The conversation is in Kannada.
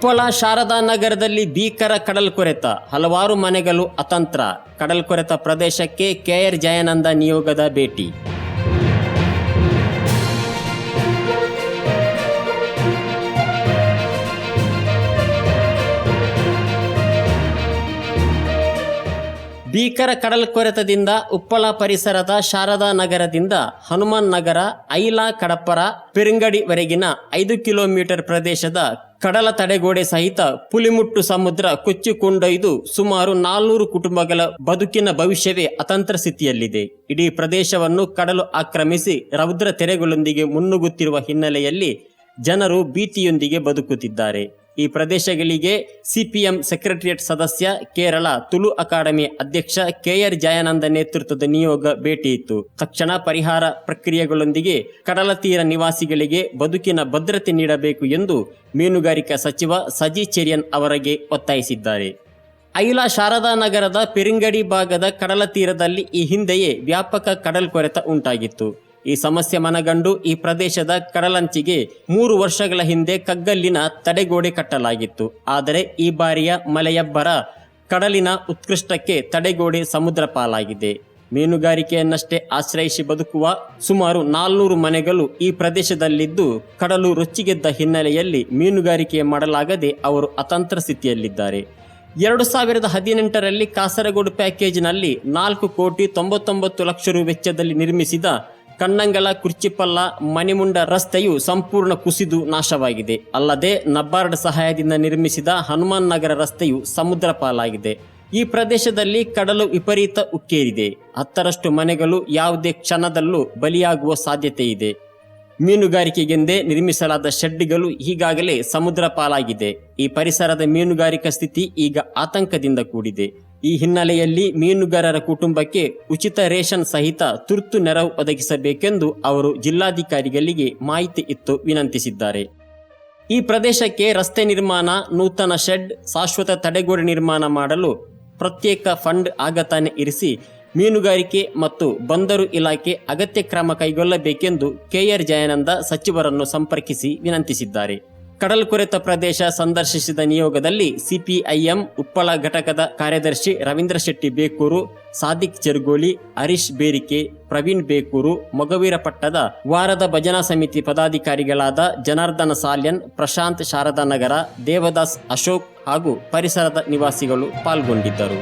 ಉಪ್ಪಳ ಶಾರದಾ ನಗರದಲ್ಲಿ ಭೀಕರ ಕಡಲ್ಕೊರೆತ ಹಲವಾರು ಮನೆಗಳು ಅತಂತ್ರ. ಕಡಲ್ಕೊರೆತ ಪ್ರದೇಶಕ್ಕೆ ಕೆಆರ್ ಜಯಾನಂದ ನಿಯೋಗದ ಭೇಟಿ. ಭೀಕರ ಕಡಲ್ಕೊರೆತದಿಂದ ಉಪ್ಪಳ ಪರಿಸರದ ಶಾರದಾ ನಗರದಿಂದ ಹನುಮಾನ್ ನಗರ, ಐಲಾ ಕಡಪರ ಪೆರಿಂಗಡಿವರೆಗಿನ ಐದು ಕಿಲೋಮೀಟರ್ ಪ್ರದೇಶದ ಕಡಲ ತಡೆಗೋಡೆ ಸಹಿತ ಪುಲಿಮುಟ್ಟು ಸಮುದ್ರ ಕೊಚ್ಚಿಕೊಂಡೊಯ್ದು ಸುಮಾರು ನಾಲ್ನೂರು ಕುಟುಂಬಗಳ ಬದುಕಿನ ಭವಿಷ್ಯವೇ ಅತಂತ್ರ ಸ್ಥಿತಿಯಲ್ಲಿದೆ. ಇಡೀ ಪ್ರದೇಶವನ್ನು ಕಡಲು ಆಕ್ರಮಿಸಿ ರೌದ್ರ ತೆರೆಗಳೊಂದಿಗೆ ಮುನ್ನುಗ್ಗುತ್ತಿರುವ ಹಿನ್ನೆಲೆಯಲ್ಲಿ ಜನರು ಭೀತಿಯೊಂದಿಗೆ ಬದುಕುತ್ತಿದ್ದಾರೆ. ಈ ಪ್ರದೇಶಗಳಿಗೆ ಸಿಪಿಎಂ ಸೆಕ್ರೆಟರಿಯೇಟ್ ಸದಸ್ಯ ಕೇರಳ ತುಳು ಅಕಾಡೆಮಿ ಅಧ್ಯಕ್ಷ ಕೆಆರ್ ಜಯಾನಂದ ನೇತೃತ್ವದ ನಿಯೋಗ ಭೇಟಿ ಇತ್ತು. ತಕ್ಷಣ ಪರಿಹಾರ ಪ್ರಕ್ರಿಯೆಗಳೊಂದಿಗೆ ಕಡಲ ತೀರ ನಿವಾಸಿಗಳಿಗೆ ಬದುಕಿನ ಭದ್ರತೆ ನೀಡಬೇಕು ಎಂದು ಮೀನುಗಾರಿಕಾ ಸಚಿವ ಸಜಿ ಚೆರಿಯನ್ ಅವರಿಗೆ ಒತ್ತಾಯಿಸಿದ್ದಾರೆ. ಐಲಾ ಶಾರದಾ ನಗರದ ಪೆರಿಂಗಡಿ ಭಾಗದ ಕಡಲ ತೀರದಲ್ಲಿ ಈ ಹಿಂದೆಯೇ ವ್ಯಾಪಕ ಕಡಲ್ಕೊರೆತ ಉಂಟಾಗಿತ್ತು. ಈ ಸಮಸ್ಯೆ ಮನಗಂಡು ಈ ಪ್ರದೇಶದ ಕಡಲಂಚಿಗೆ ಮೂರು ವರ್ಷಗಳ ಹಿಂದೆ ಕಗ್ಗಲ್ಲಿನ ತಡೆಗೋಡೆ ಕಟ್ಟಲಾಗಿತ್ತು. ಆದರೆ ಈ ಬಾರಿಯ ಮಲೆಯಬ್ಬರ ಕಡಲಿನ ಉತ್ಕೃಷ್ಟಕ್ಕೆ ತಡೆಗೋಡೆ ಸಮುದ್ರ ಪಾಲಾಗಿದೆ. ಮೀನುಗಾರಿಕೆಯನ್ನಷ್ಟೇ ಆಶ್ರಯಿಸಿ ಬದುಕುವ ಸುಮಾರು ನಾಲ್ನೂರು ಮನೆಗಳು ಈ ಪ್ರದೇಶದಲ್ಲಿದ್ದು, ಕಡಲು ರೊಚ್ಚಿಗೆದ್ದ ಹಿನ್ನೆಲೆಯಲ್ಲಿ ಮೀನುಗಾರಿಕೆ ಮಾಡಲಾಗದೆ ಅವರು ಅತಂತ್ರ ಸ್ಥಿತಿಯಲ್ಲಿದ್ದಾರೆ. ಎರಡು ಸಾವಿರದ ಹದಿನೆಂಟರಲ್ಲಿ ಕಾಸರಗೋಡು ಪ್ಯಾಕೇಜ್ನಲ್ಲಿ ನಾಲ್ಕು ಕೋಟಿ ತೊಂಬತ್ತೊಂಬತ್ತು ಲಕ್ಷ ರು ವೆಚ್ಚದಲ್ಲಿ ನಿರ್ಮಿಸಿದ ಕಣ್ಣಂಗಲ, ಕುರ್ಚಿಪಲ್ಲ, ಮಣಿಮುಂಡ ರಸ್ತೆಯು ಸಂಪೂರ್ಣ ಕುಸಿದು ನಾಶವಾಗಿದೆ. ಅಲ್ಲದೆ ನಬ್ಬಾರ್ಡ್ ಸಹಾಯದಿಂದ ನಿರ್ಮಿಸಿದ ಹನುಮಾನ್ ನಗರ ರಸ್ತೆಯು ಸಮುದ್ರ ಪಾಲಾಗಿದೆ. ಈ ಪ್ರದೇಶದಲ್ಲಿ ಕಡಲು ವಿಪರೀತ ಉಕ್ಕೇರಿದೆ. ಹತ್ತರಷ್ಟು ಮನೆಗಳು ಯಾವುದೇ ಕ್ಷಣದಲ್ಲೂ ಬಲಿಯಾಗುವ ಸಾಧ್ಯತೆ ಇದೆ ಮೀನುಗಾರಿಕೆಗೆಂದೇ ನಿರ್ಮಿಸಲಾದ ಶೆಡ್ಗಳು ಈಗಾಗಲೇ ಸಮುದ್ರ ಪಾಲಾಗಿದೆ. ಈ ಪರಿಸರದ ಮೀನುಗಾರಿಕಾ ಸ್ಥಿತಿ ಈಗ ಆತಂಕದಿಂದ ಕೂಡಿದೆ. ಈ ಹಿನ್ನೆಲೆಯಲ್ಲಿ ಮೀನುಗಾರರ ಕುಟುಂಬಕ್ಕೆ ಉಚಿತ ರೇಷನ್ ಸಹಿತ ತುರ್ತು ನೆರವು ಒದಗಿಸಬೇಕೆಂದು ಅವರು ಜಿಲ್ಲಾಧಿಕಾರಿಗಳಿಗೆ ಮಾಹಿತಿ ಇತ್ತು ವಿನಂತಿಸಿದ್ದಾರೆ. ಈ ಪ್ರದೇಶಕ್ಕೆ ರಸ್ತೆ ನಿರ್ಮಾಣ, ನೂತನ ಶೆಡ್, ಶಾಶ್ವತ ತಡೆಗೋಡೆ ನಿರ್ಮಾಣ ಮಾಡಲು ಪ್ರತ್ಯೇಕ ಫಂಡ್ ಆಗತಾನೆ ಇರಿಸಿ ಮೀನುಗಾರಿಕೆ ಮತ್ತು ಬಂದರು ಇಲಾಖೆ ಅಗತ್ಯ ಕ್ರಮ ಕೈಗೊಳ್ಳಬೇಕೆಂದು ಕೆಆರ್ ಜಯಾನಂದ ಸಚಿವರನ್ನು ಸಂಪರ್ಕಿಸಿ ವಿನಂತಿಸಿದ್ದಾರೆ. ಕಡಲ್ಕೊರೆತ ಪ್ರದೇಶ ಸಂದರ್ಶಿಸಿದ ನಿಯೋಗದಲ್ಲಿ ಸಿಪಿಐಎಂ ಉಪ್ಪಳ ಘಟಕದ ಕಾರ್ಯದರ್ಶಿ ರವೀಂದ್ರ ಶೆಟ್ಟಿ ಬೇಕೂರು, ಸಾದಿಕ್ ಚೆರ್ಗೋಳಿ ಹರೀಶ್ ಬೇರಿಕೆ, ಪ್ರವೀಣ್ ಬೇಕೂರು ಮೊಗವೀರಪಟ್ಟದ ವಾರದ ಭಜನಾ ಸಮಿತಿ ಪದಾಧಿಕಾರಿಗಳಾದ ಜನಾರ್ದನ ಸಾಲ್ಯನ್, ಪ್ರಶಾಂತ್ ಶಾರದಾ ನಗರ ದೇವದಾಸ್ ಅಶೋಕ್ ಹಾಗೂ ಪರಿಸರದ ನಿವಾಸಿಗಳು ಪಾಲ್ಗೊಂಡಿದ್ದರು.